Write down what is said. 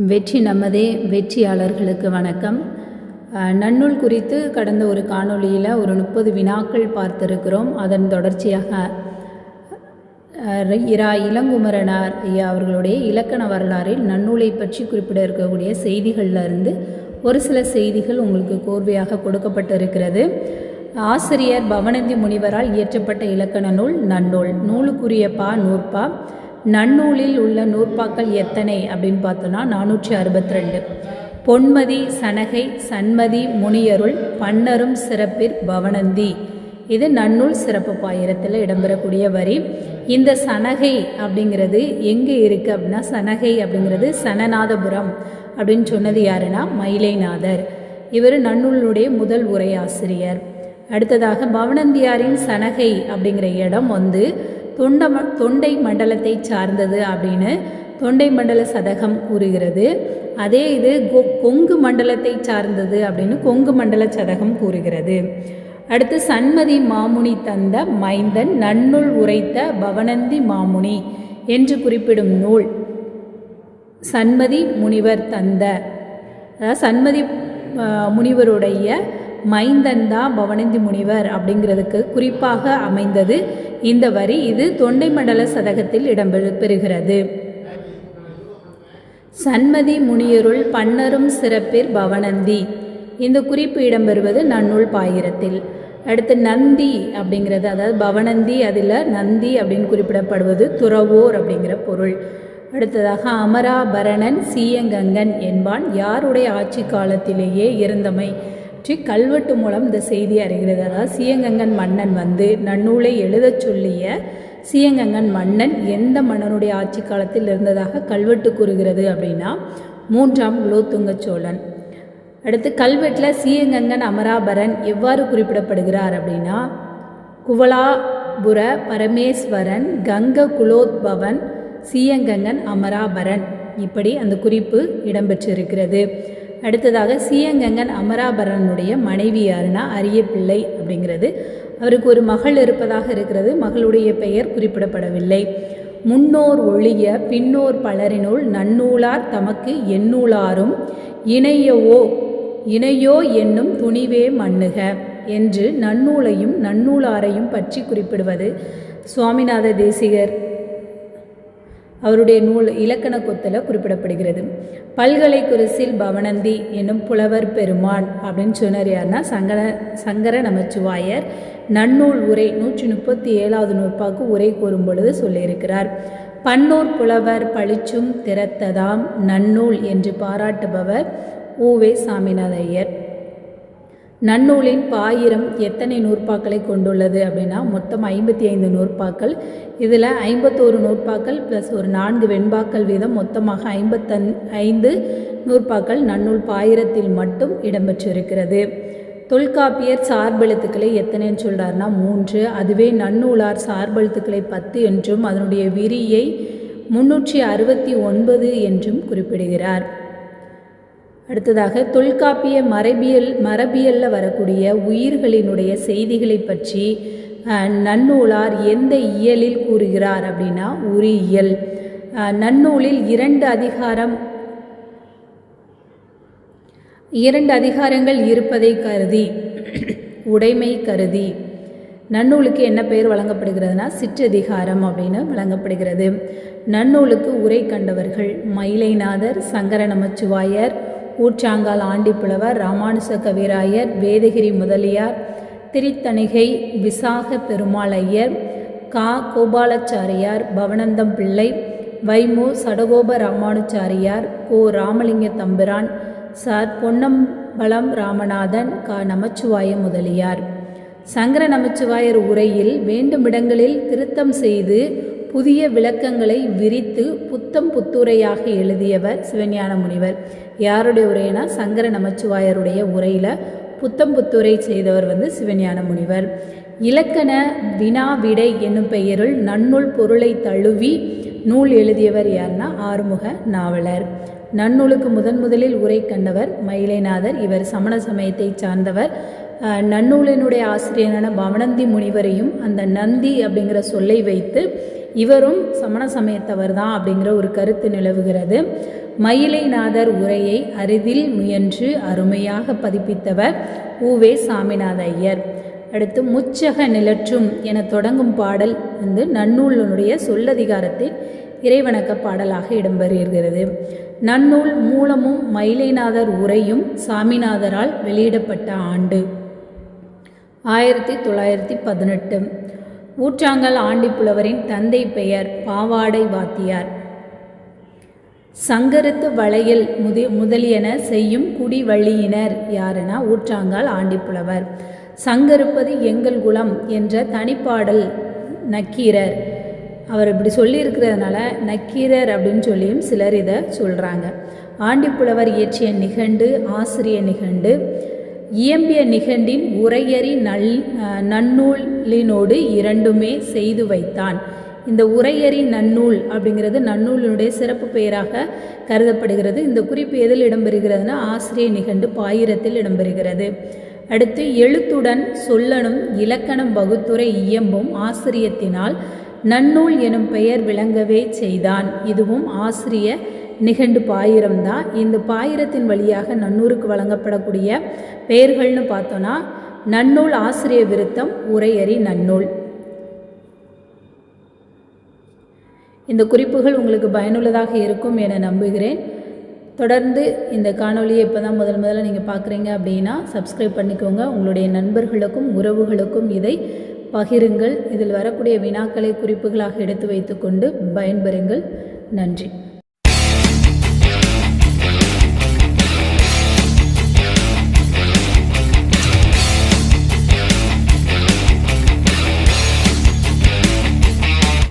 வெற்றி நமதே வெற்றியாளர்களுக்கு வணக்கம். நன்னூல் குறித்து கடந்த ஒரு காணொளியில் ஒரு முப்பது வினாக்கள் பார்த்திருக்கிறோம். அதன் தொடர்ச்சியாக இரா இளங்குமரனார் ஐயா அவர்களுடைய இலக்கண வரலாறில் நன்னூலை பற்றி குறிப்பிட இருக்கக்கூடிய செய்திகளில் இருந்து ஒரு சில செய்திகள் உங்களுக்கு கோர்வையாக கொடுக்கப்பட்டிருக்கிறது. ஆசிரியர் பவனந்தி முனிவரால் இயற்றப்பட்ட இலக்கண நூல் நன்னூல். நூலுக்குரிய பா நூற்பா. நன்னூலில் உள்ள நூற்பாக்கள் எத்தனை அப்படின்னு பார்த்தோன்னா நானூற்றி அறுபத்தி ரெண்டு. பொன்மதி சனகை சன்மதி முனியருள் பன்னரும் சிறப்பிற் பவனந்தி. இது நன்னூல் சிறப்பு பாயிரத்தில் இடம்பெறக்கூடிய வரி. இந்த சனகை அப்படிங்கிறது எங்கே இருக்குது அப்படின்னா சனகை அப்படிங்கிறது சனநாதபுரம் அப்படின்னு சொன்னது யாருன்னா மயிலைநாதர். இவர் நன்னூலுடைய முதல் உரையாசிரியர். அடுத்ததாக பவனந்தியாரின் சனகை அப்படிங்கிற இடம் வந்து தொண்ட தொண்டை மண்டலத்தை சார்ந்தது அப்படின்னு தொண்டை மண்டல சதகம் கூறுகிறது. அதே இது கொ- கொங்கு மண்டலத்தை சார்ந்தது அப்படின்னு கொங்கு மண்டல சதகம் கூறுகிறது. அடுத்து சண்மதி மாமுனி தந்த மைந்தன் நன்னூல் உரைத்த பவனந்தி மாமுனி என்று குறிப்பிடும் நூல் சண்மதி முனிவர் தந்த அதாவது சண்மதி முனிவருடைய மைந்தன் தான் பவனந்தி முனிவர் அப்படிங்கிறதுக்கு குறிப்பாக அமைந்தது. இந்த வரி இது தொண்டை மண்டல சதகத்தில் இடம்பெறு பெறுகிறது. சன்மதி முனியருள் பன்னரும் சிறப்பிற் பவனந்தி. இந்த குறிப்பு இடம்பெறுவது நன்னூல் பாயிரத்தில். அடுத்து நந்தி அப்படிங்கிறது அதாவது பவனந்தி அதில் நந்தி அப்படின்னு குறிப்பிடப்படுவது துறவோர் அப்படிங்கிற பொருள். அடுத்ததாக அமராபரணன் சீயங்கங்கன் என்பான் யாருடைய ஆட்சி காலத்திலேயே இருந்தமை. பற்றி கல்வெட்டு மூலம் இந்த செய்தி அறிகிறது. அதாவது சீயங்கங்கன் மன்னன் வந்து நன்னூலை எழுதச் சொல்லிய சீயங்கங்கன் மன்னன் எந்த மன்னனுடைய ஆட்சி காலத்தில் இருந்ததாக கல்வெட்டு கூறுகிறது அப்படின்னா மூன்றாம் குலோத்துங்க சோழன். அடுத்து கல்வெட்டில் சீயங்கங்கன் அமராபரன் எவ்வாறு குறிப்பிடப்படுகிறார் அப்படின்னா குவலாபுர பரமேஸ்வரன் கங்க குலோத்பவன் சீயங்கங்கன் அமராபரன் இப்படி அந்த குறிப்பு இடம்பெற்றிருக்கிறது. அடுத்ததாக சீயங்கங்கன் அமராபரனுடைய மனைவி யாருன்னா அரிய பிள்ளை அப்படிங்கிறது. அவருக்கு ஒரு மகள் இருப்பதாக இருக்கிறது. மகளுடைய பெயர் குறிப்பிடப்படவில்லை. முன்னோர் ஒழிய பின்னோர் பலரினுள் நன்னூலார் தமக்கு எண்ணூலாரும் இணையவோ இணையோ என்னும் துணிவே மண்ணுக என்று நன்னூலையும் நன்னூலாரையும் பற்றி குறிப்பிடுவது சுவாமிநாத தேசிகர் அவருடைய நூல் இலக்கண கொத்தில் குறிப்பிடப்படுகிறது. பல்கலை குரசில் பவனந்தி என்னும் புலவர் பெருமான் அப்படின்னு சொன்னார் யாருன்னா சங்கர சங்கர நமச்சிவாயர். நன்னூல் உரை நூற்றி முப்பத்தி ஏழாவது நூற்பாக்கு உரை கூறும் பொழுது சொல்லியிருக்கிறார். பன்னூர் புலவர் பழிச்சும் திறத்ததாம் நன்னூல் என்று பாராட்டுபவர் ஊவே சாமிநாத ஐயர். நன்னூலின் பாயிரம் எத்தனை நூற்பாக்களை கொண்டுள்ளது அப்படின்னா மொத்தம் ஐம்பத்தி ஐந்து நூற்பாக்கள். இதில் ஐம்பத்தோரு நூற்பாக்கள் ப்ளஸ் ஒரு நான்கு வெண்பாக்கள் வீதம் மொத்தமாக ஐம்பத்தன் ஐந்து நூற்பாக்கள் நன்னூல் பாயிரத்தில் மட்டும் இடம்பெற்றிருக்கிறது. தொல்காப்பியர் சார்பெழுத்துக்களை எத்தனைன்னு சொல்கிறார்னா மூன்று. அதுவே நன்னூலார் சார்பெழுத்துக்களை பத்து என்றும் அதனுடைய விரியை முன்னூற்றி அறுபத்தி ஒன்பது என்றும் குறிப்பிடுகிறார். அடுத்ததாக தொல்காப்பிய மரபியல் மரபியலில் வரக்கூடிய உயிர்களினுடைய செய்திகளை பற்றி நன்னூலார் எந்த இயலில் கூறுகிறார் அப்படின்னா உரியியல். நன்னூலில் இரண்டு அதிகாரம் இரண்டு அதிகாரங்கள் இருப்பதை கருதி உடைமை கருதி. நன்னூலுக்கு என்ன பெயர் வழங்கப்படுகிறதுனா சிற்றதிகாரம் அப்படின்னு வழங்கப்படுகிறது. நன்னூலுக்கு உரை கண்டவர்கள் மயிலைநாதர் சங்கர நமச்சிவாயர் ஊற்றாங்கால் ஆண்டிப்புலவர் ராமானுச கவிராயர் வேதகிரி முதலியார் திரித்தணிகை விசாக பெருமாள் ஐயர் கா. கோபாலாச்சாரியார் பவனந்தம் பிள்ளை வைமு சடகோப ராமானுச்சாரியார் கோ. ராமலிங்க தம்பிரான் சார் பொன்னம்பலம் ராமநாதன் கா. நமச்சிவாய முதலியார். சங்கர நமச்சிவாயர் உரையில் வேண்டுமிடங்களில் திருத்தம் செய்து புதிய விளக்கங்களை விரித்து புத்தம் புத்துரையாக எழுதியவர் சிவஞான முனிவர் யாருடைய உரைனா சங்கர நமச்சிவாயருடைய உரையில் புத்தம் புத்துரை செய்தவர் வந்து சிவஞான முனிவர் இலக்கண வினா விடை என்னும் பெயரில் நன்னூல் பொருளை தழுவி நூல் எழுதியவர் யார்னா ஆறுமுக நாவலர். நன்னூலுக்கு முதன் முதலில் உரை கண்டவர் மயிலைநாதர். இவர் சமண சமயத்தை சார்ந்தவர். நன்னூலினுடைய ஆசிரியரான பவனந்தி முனிவரையும் அந்த நந்தி அப்படிங்கிற சொல்லை வைத்து இவரும் சமண சமயத்தவர் தான் அப்படிங்கிற ஒரு கருத்து நிலவுகிறது. மயிலைநாதர் உரையை அரிதில் முயன்று அருமையாக பதிப்பித்தவர் ஊவே சாமிநாத ஐயர் அடுத்து முச்சக நிலற்றும் என தொடங்கும் பாடல் வந்து நன்னூலினுடைய சொல்லதிகாரத்தில் இறைவணக்க பாடலாக இடம்பெறுகிறது. நன்னூல் மூலமும் மயிலைநாதர் உரையும் சாமிநாதரால் வெளியிடப்பட்ட ஆண்டு. ஆயிரத்தி தொள்ளாயிரத்தி பதினெட்டு. ஊற்றாங்கல் ஆண்டிப்புலவரின் தந்தை பெயர் பாவாடை வாத்தியார். சங்கரத்து வளையல் முதி முதலியன செய்யும் குடிவள்ளியினர் யாருன்னா ஊற்றாங்கால் ஆண்டிப்புலவர். சங்கருப்பது எங்கள் குலம் என்ற தனிப்பாடல் நக்கீரர். அவர் இப்படி சொல்லியிருக்கிறதுனால நக்கீரர் அப்படின்னு சொல்லியும் சிலர் இதை சொல்கிறாங்க ஆண்டிப்புலவர் இயற்றிய நிகண்டு ஆசிரிய நிகண்டு இயம்பிய நிகண்டின் உரையறி நல் நன்னூலினோடு இரண்டுமே செய்து வைத்தான். இந்த உரையறி நன்னூல் அப்படிங்கிறது நன்னூலினுடைய சிறப்பு பெயராக கருதப்படுகிறது. இந்த குறிப்பு எதில் இடம்பெறுகிறதுனா ஆசிரிய நிகண்டு பாயிரத்தில் இடம்பெறுகிறது. அடுத்து எழுத்துடன் சொல்லணும் இலக்கணம் வகுத்துரை இயம்பும் ஆசிரியத்தினால் நன்னூல் எனும் பெயர் விளங்கவே செய்தான். இதுவும் ஆசிரிய நிகண்டு பாயிரம் தான். இந்த பாயிரத்தின் வழியாக நன்னூருக்கு வழங்கப்படக்கூடிய பெயர்கள்னு பார்த்தோன்னா நன்னூல் ஆசிரிய விருத்தம் உரையறி நன்னூல். இந்த குறிப்புகள் உங்களுக்கு பயனுள்ளதாக இருக்கும் என நம்புகிறேன். தொடர்ந்து இந்த காணொலியை இப்போ தான் முதல் முதல்ல நீங்கள் பார்க்குறீங்க அப்படின்னா சப்ஸ்கிரைப் பண்ணிக்கோங்க. உங்களுடைய நண்பர்களுக்கும் உறவுகளுக்கும் இதை பகிருங்கள். இதில் வரக்கூடிய வினாக்களை குறிப்புகளாக எடுத்து வைத்துக்கொண்டு பயன்பெறுங்கள். நன்றி.